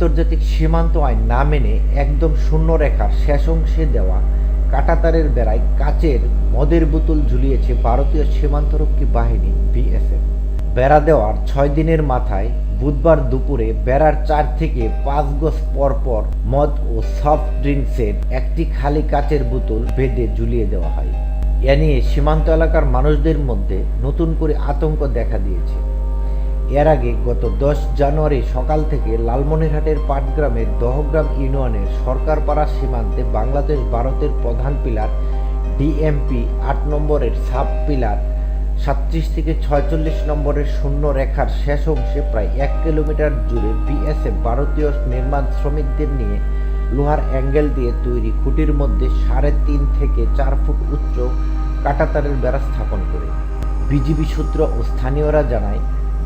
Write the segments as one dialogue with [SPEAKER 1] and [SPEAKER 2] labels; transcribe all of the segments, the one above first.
[SPEAKER 1] আন্তর্জাতিক সীমান্ত আইন না মেনে একদম শূন্য রেখার শেষ অংশে দেওয়া কাটাতারের বেড়ায় কাচের মদের বোতল ঝুলিয়েছে ভারতীয় সীমান্তরক্ষী বাহিনী, বিএসএফ। বেড়া দেওয়ার ছয় দিনের মাথায় বুধবার দুপুরে বেড়ার চার থেকে পাঁচ গজ পর পর মদ ও সফট ড্রিঙ্কসের একটি খালি কাচের বোতল বেঁধে ঝুলিয়ে দেওয়া হয়। এ নিয়ে সীমান্ত এলাকার মানুষদের মধ্যে নতুন করে আতঙ্ক দেখা দিয়েছে। এর আগে গত দশ জানুয়ারি সকাল থেকে লালমনিরহাটের পাটগ্রামের দহগ্রাম ইউনিয়নের সরকারপাড়া সীমান্তে বাংলাদেশ ভারতের প্রধান পিলার, ডিএমপি আট নম্বরের সাব পিলার, সাতত্রিশ থেকে ছয়চল্লিশ নম্বরের শূন্য রেখার শেষ অংশে প্রায় এক কিলোমিটার জুড়ে বিএসএফ ভারতীয় নির্মাণ শ্রমিকদের নিয়ে লোহার অ্যাঙ্গেল দিয়ে তৈরি খুঁটির মধ্যে সাড়ে তিন থেকে চার ফুট উচ্চ কাটাতারের বেড়া স্থাপন করে। বিজিবি সূত্র ও স্থানীয়রা জানায়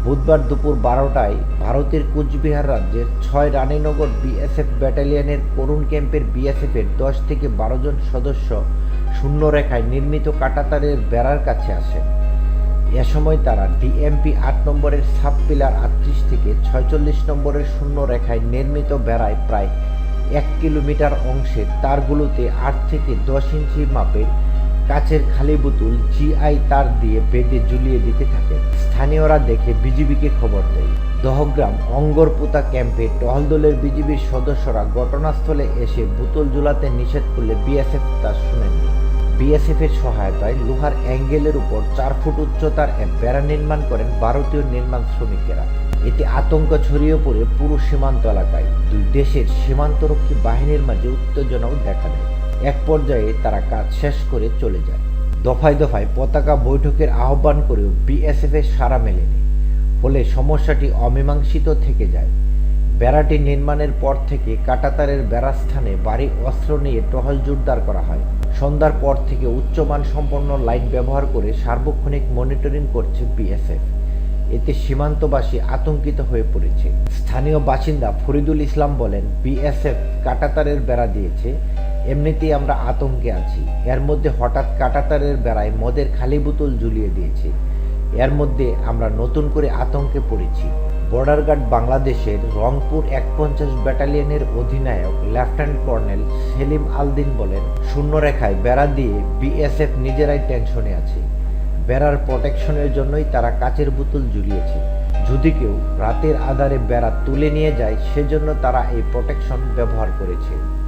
[SPEAKER 1] বুধবার দুপুর বারোটায় ভারতের কুচবিহার রাজ্যের ছয় রানীনগর বিএসএফ ব্যাটালিয়নের করুণ ক্যাম্পের বিএসএফের দশ থেকে বারো জন সদস্য শূন্য রেখায় নির্মিত কাটাতারের বেড়ার কাছে আসেন। এ সময় তারা ডিএমপি আট নম্বরের সাব পিলার আটত্রিশ থেকে ছয়চল্লিশ নম্বরের শূন্য রেখায় নির্মিত বেড়ায় প্রায় এক কিলোমিটার অংশের তারগুলোতে আট থেকে দশ ইঞ্চি মাপের কাচের খালি বোতল জিআই তার দিয়ে বেঁধে ঝুলিয়ে দিতে থাকে। স্থানীয়রা দেখে বিজিবিকে খবর দেয়। দহগ্রাম অঙ্গরপুতা ক্যাম্পে টহল দলের বিজিবির সদস্যরা ঘটনাস্থলে এসে বোতল ঝুলাতে নিষেধ করলে বিএসএফ তা শুনেননি বিএসএফ এর সহায়তায় লোহার অ্যাঙ্গেলের উপর চার ফুট উচ্চতার এক বেড়া নির্মাণ করেন ভারতীয় নির্মাণ শ্রমিকেরা। এতে আতঙ্ক ছড়িয়ে পড়ে পুরো সীমান্ত এলাকায়। দুই দেশের সীমান্তরক্ষী বাহিনীর মাঝে উত্তেজনাও দেখা দেয়। এক পর্যায়ে তারা কাজ শেষ করে চলে যায়। দফায় দফায় পতাকা বৈঠকের আহ্বান করেও বিএসএফ এর সাড়া মেলেনি। ফলে সমস্যাটি অমীমাংসিত থেকে যায়। বেড়াটি নির্মাণের পর থেকে কাটাতারের বেড়া স্থানে বাড়ি অস্ত্র নিয়ে টহল জোরদার করা হয়। সন্ধ্যার পর থেকে উচ্চমান সম্পন্ন লাইট ব্যবহার করে সার্বক্ষণিক মনিটরিং করছে বিএসএফ। এতে সীমান্তবাসী আতঙ্কিত হয়ে পড়েছে। স্থানীয় বাসিন্দা ফরিদুল ইসলাম বলেন, বিএসএফ কাটাতারের বেড়া দিয়েছে এমনিতেই আমরা আতঙ্কে আছি। এর মধ্যে হঠাৎ কাটাতারের বেড়ায় মদের খালি বোতল ঝুলিয়ে দিয়েছে। এর মধ্যে আমরা নতুন করে আতঙ্কে পড়েছি। বর্ডার গার্ড বাংলাদেশের রংপুর এক পঞ্চাশ ব্যাটালিয়নের অধিনায়ক লেফটেন্যান্ট কর্নেল সেলিম আলদিন বলেন শূন্য রেখায় বেড়া দিয়ে বিএসএফ নিজেরাই টেনশনে আছে। বেড়ার প্রোটেকশনের জন্যই তারা কাচের বোতল ঝুলিয়েছে। যদি কেউ রাতের আধারে বেড়া তুলে নিয়ে যায়, সেজন্য তারা এই প্রোটেকশন ব্যবহার করেছে।